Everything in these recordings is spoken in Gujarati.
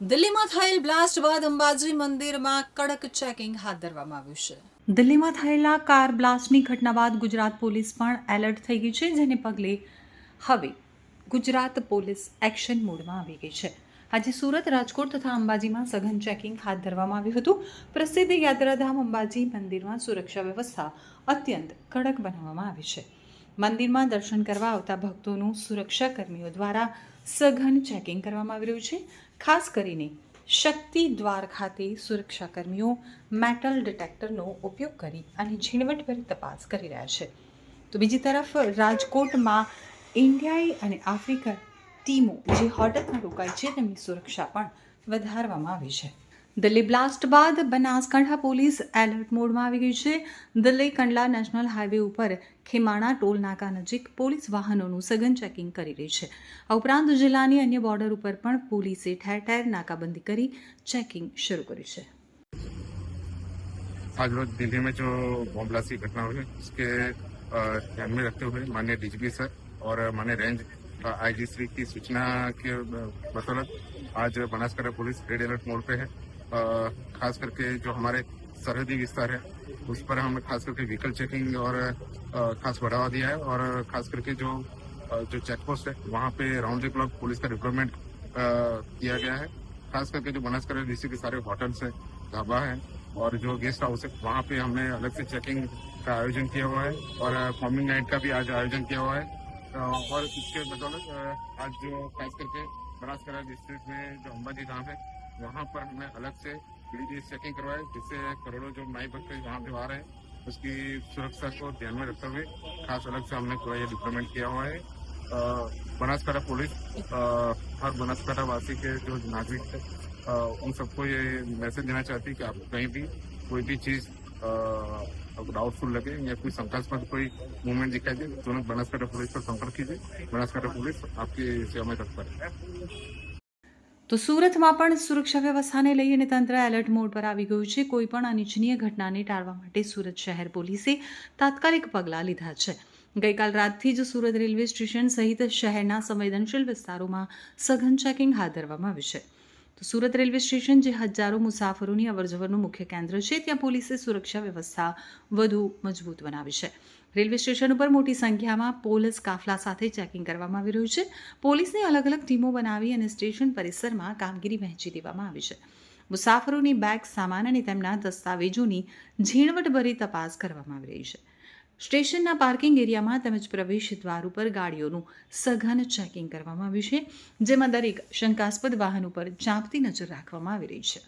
દિલ્હીમાં થયેલ બ્લાસ્ટ બાદ અંબાજી મંદિરમાં કડક ચેકિંગ હાથ ધરવામાં આવ્યું છે. દિલ્હીમાં થયેલા કાર બ્લાસ્ટની ઘટના બાદ ગુજરાત પોલીસ પણ એલર્ટ થઈ ગઈ છે, જેને પગલે હવે ગુજરાત પોલીસ એક્શન મોડમાં આવી ગઈ છે. આજે સુરત, રાજકોટ તથા અંબાજીમાં સઘન ચેકિંગ હાથ ધરવામાં આવ્યું હતું. પ્રસિદ્ધ યાત્રાધામ અંબાજી મંદિરમાં સુરક્ષા વ્યવસ્થા અત્યંત કડક બનાવવામાં આવી છે. મંદિરમાં દર્શન કરવા આવતા ભક્તોનું સુરક્ષા કર્મીઓ દ્વારા સઘન ચેકિંગ કરવામાં આવી રહ્યું છે. ખાસ કરીને શક્તિ દ્વાર ખાતે સુરક્ષાકર્મીઓ મેટલ ડિટેક્ટરનો ઉપયોગ કરી અને ઝીણવટભરી તપાસ કરી રહ્યા છે. તો બીજી તરફ, રાજકોટમાં ઇન્ડિયાઈ અને આફ્રિકા ટીમો જે હોટલમાં રોકાઈ છે, તેમની સુરક્ષા પણ વધારવામાં આવી છે. દિલ્હી બ્લાસ્ટ બાદ બનાસકાંઠા પોલીસ એલર્ટ મોડમાં આવી ગઈ છે દિલ્હી કંડલા નેશનલ હાઈવે ઉપર ખીમાણા ટોલ નાકા નજીક પોલીસ વાહનોનું સઘન ચેકિંગ કરી રહી છે આ ઉપરાંત જિલ્લાની અન્ય બોર્ડર ઉપર પણ પોલીસે ઠેર ઠેર નાકાબંધી કરી ચેકિંગ શરૂ કર્યું છે आज रोज दिल्ली में जो बॉम्ब ब्लास्ट की घटना हुई है उसके अ, ध्यान में रखते हुए माननीय डीजीपी सर और माननीय रेंज आईजी श्री की सूचना के अ, बदौलत आज Banaskantha police red alert mode पे है अ, खास करके जो हमारे सरहदी विस्तार है, उस पर हमने खास करके व्हीकल चेकिंग और खास बढ़ावा दिया है और खास करके जो जो चेक पोस्ट है, वहाँ पे राउंड द क्लॉक पुलिस का रिक्रूटमेंट किया गया है। खास करके जो बनासकांठा डिस्ट्रिक्ट के सारे होटल्स है, ढाबा है और जो गेस्ट हाउस है, वहाँ पे हमने अलग से चेकिंग का आयोजन किया हुआ है और फॉर्मिंग नाइट का भी आज आयोजन किया हुआ है। और इसके बदौलत आज जो खास करके बनासकांठा डिस्ट्रिक्ट में जो अम्बाजी धाम है वहाँ पर हमने अलग से बड़ी चेकिंग करवाई जिससे करोड़ों जो माई भक्त वहाँ पे आ रहे हैं उसकी सुरक्षा को ध्यान में रखते हुए खास अलग से हमने पूरा ये डिप्लोमेंट किया हुआ है। बनासकाठा पुलिस हर बनासकांठा वासी के जो नागरिक अ, उन सबको ये मैसेज देना चाहती है कि आपको कहीं भी कोई भी चीज़ डाउटफुल लगे या कोई शंकास्पद कोई मूवमेंट दिखाई दे तो बनासकांठा पुलिस पर संपर्क कीजिए। बनासकाठा पुलिस आपकी सेवा में तत्पर है। તો સુરતમાં પણ સુરક્ષા વ્યવસ્થાને લઈ અને તંત્ર એલર્ટ મોડ પર આવી ગયું છે. કોઈ પણ અનિચ્છનીય ઘટનાને ટાળવા માટે સુરત શહેર પોલીસે તાત્કાલિક પગલાં લીધા છે. ગઈકાલ રાતથી જ સુરત રેલવે સ્ટેશન સહિત શહેરના સંવેદનશીલ વિસ્તારોમાં સઘન ચેકિંગ હાથ ધરવામાં આવ્યું છે. તો સુરત રેલવે સ્ટેશન, જે હજારો મુસાફરોની અવરજવરનું મુખ્ય કેન્દ્ર છે, ત્યાં પોલીસે સુરક્ષા વ્યવસ્થા વધુ મજબૂત બનાવી છે. રેલવે સ્ટેશન ઉપર મોટી સંખ્યામાં પોલીસ કાફલા સાથે ચેકિંગ કરવામાં આવી રહ્યું છે. પોલીસની અલગ અલગ ટીમો બનાવી અને સ્ટેશન પરિસરમાં કામગીરી વહેંચી દેવામાં આવી છે. મુસાફરોની બેગ, સામાન અને તેમના દસ્તાવેજોની ઝીણવટભરી તપાસ કરવામાં આવી રહી છે. સ્ટેશનના પાર્કિંગ એરિયામાં તેમજ પ્રવેશ દ્વાર ઉપર ગાડીઓનું સઘન ચેકિંગ કરવામાં આવ્યું છે, જેમાં દરેક શંકાસ્પદ વાહન ઉપર ચાંપતી નજર રાખવામાં આવી રહી છે.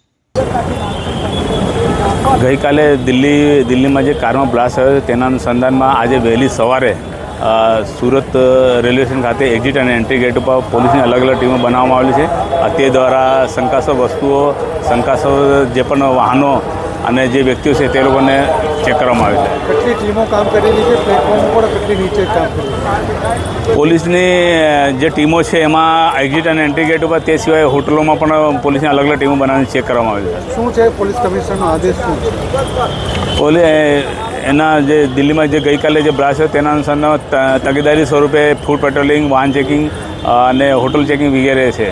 ગઈકાલે દિલ્હી, દિલ્હીમાં જે કારમાં બ્લાસ્ટ થયો તેના અનુસંધાનમાં આજે વહેલી સવારે સુરત રેલવે સ્ટેશન ખાતે એક્ઝિટ અને એન્ટ્રી ગેટ ઉપર પોલીસની અલગ અલગ ટીમો બનાવવામાં આવેલી છે. તે દ્વારા શંકાસ્પદ વસ્તુઓ, શંકાસ્પદ જે પણ વાહનો અને જે વ્યક્તિઓ છે તે લોકોને ચેક કરવામાં આવે છે. કેટલી ટીમો કામ કરેલી છે? પ્લેટફોર્મ ઉપર કેટલી નીચે કામ કરેલી પોલીસની જે ટીમો છે એમાં એક્ઝિટ અને એન્ટ્રી ગેટ ઉપર તે સિવાય હોટલોમાં પણ પોલીસની અલગ અલગ ટીમો બનાવીને ચેક કરવામાં આવે છે. શું છે પોલીસ કમિશનરનો આદેશ શું છે? પોલે એના જે દિલ્હીમાં જે ગઈકાલે જે બ્રાસ થયો, તેના અનુસારનો તકેદારી સ્વરૂપે ફૂડ પેટ્રોલિંગ, વાહન ચેકિંગ અને હોટલ ચેકિંગ વગેરે છે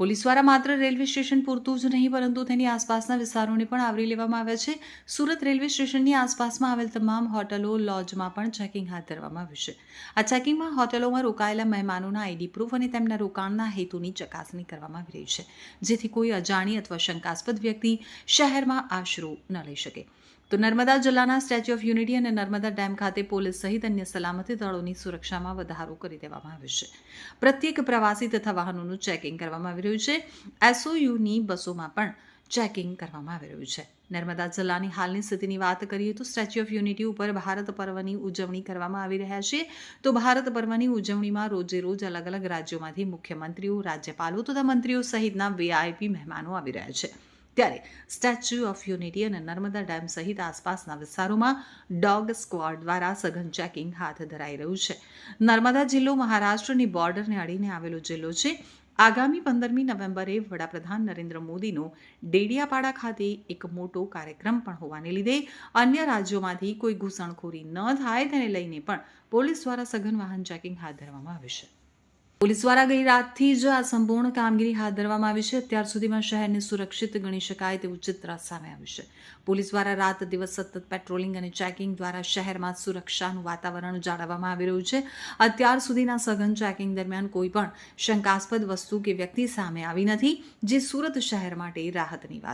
પોલીસ દ્વારા માત્ર રેલવે સ્ટેશન પૂરતું જ નહીં, પરંતુ તેની આસપાસના વિસ્તારોને પણ આવરી લેવામાં આવ્યા છે. સુરત રેલવે સ્ટેશનની આસપાસમાં આવેલ તમામ હોટલો, લોજમાં પણ ચેકિંગ હાથ ધરવામાં આવ્યું છે. આ ચેકિંગમાં હોટલોમાં રોકાયેલા મહેમાનોના આઈડી પ્રૂફ અને તેમના રોકાણના હેતુની ચકાસણી કરવામાં આવી રહી છે, જેથી કોઈ અજાણી અથવા શંકાસ્પદ વ્યક્તિ શહેરમાં આશરો ન લઈ શકે. તો નર્મદા જિલ્લાના સ્ટેચ્યુ ઓફ યુનિટી અને નર્મદા ડેમ ખાતે પોલીસ સહિત અન્ય સલામતી દળોની સુરક્ષામાં વધારો કરી દેવામાં આવ્યો છે. પ્રત્યેક પ્રવાસી તથા વાહનોનું ચેકિંગ કરવામાં આવી રહ્યું છે. એસઓયુની બસોમાં પણ ચેકિંગ કરવામાં આવી રહ્યું છે. નર્મદા જિલ્લાની હાલની સ્થિતિની વાત કરીએ તો સ્ટેચ્યુ ઓફ યુનિટી ઉપર ભારત પર્વની ઉજવણી કરવામાં આવી રહ્યા છે. તો ભારત પર્વની ઉજવણીમાં રોજે રોજ અલગ અલગ રાજ્યોમાંથી મુખ્યમંત્રીઓ, રાજ્યપાલો તથા મંત્રીઓ સહિતના વીઆઈપી મહેમાનો આવી રહ્યા છે. ત્યારે સ્ટેચ્યુ ઓફ યુનિટી અને નર્મદા ડેમ સહિત આસપાસના વિસ્તારોમાં ડોગ સ્ક્વોડ દ્વારા સઘન ચેકિંગ હાથ ધરાઈ રહ્યું છે. નર્મદા જિલ્લો મહારાષ્ટ્રની બોર્ડરને અડીને આવેલો જિલ્લો છે. આગામી પંદરમી નવેમ્બરે વડાપ્રધાન નરેન્દ્ર મોદીનો ડેડિયાપાડા ખાતે એક મોટો કાર્યક્રમ પણ હોવાને લીધે અન્ય રાજ્યોમાંથી કોઈ ઘૂસણખોરી ન થાય તેને લઈને પણ પોલીસ દ્વારા સઘન વાહન ચેકિંગ હાથ ધરવામાં આવ્યું છે. પોલીસ દ્વારા ગઈ રાતથી જ આ સંપૂર્ણ કામગીરી હાથ ધરવામાં આવી છે. અત્યાર સુધીમાં શહેરને સુરક્ષિત ગણી શકાય તેવું ચિત્ર સામે આવ્યું છે. પોલીસ દ્વારા રાત દિવસ સતત પેટ્રોલિંગ અને ચેકિંગ દ્વારા શહેરમાં સુરક્ષાનું વાતાવરણ જાળવવામાં આવી રહ્યું છે. અત્યાર સુધીના સઘન ચેકિંગ દરમિયાન કોઈ પણ શંકાસ્પદ વસ્તુ કે વ્યક્તિ સામે આવી નથી, જે સુરત શહેર માટે રાહતની વાત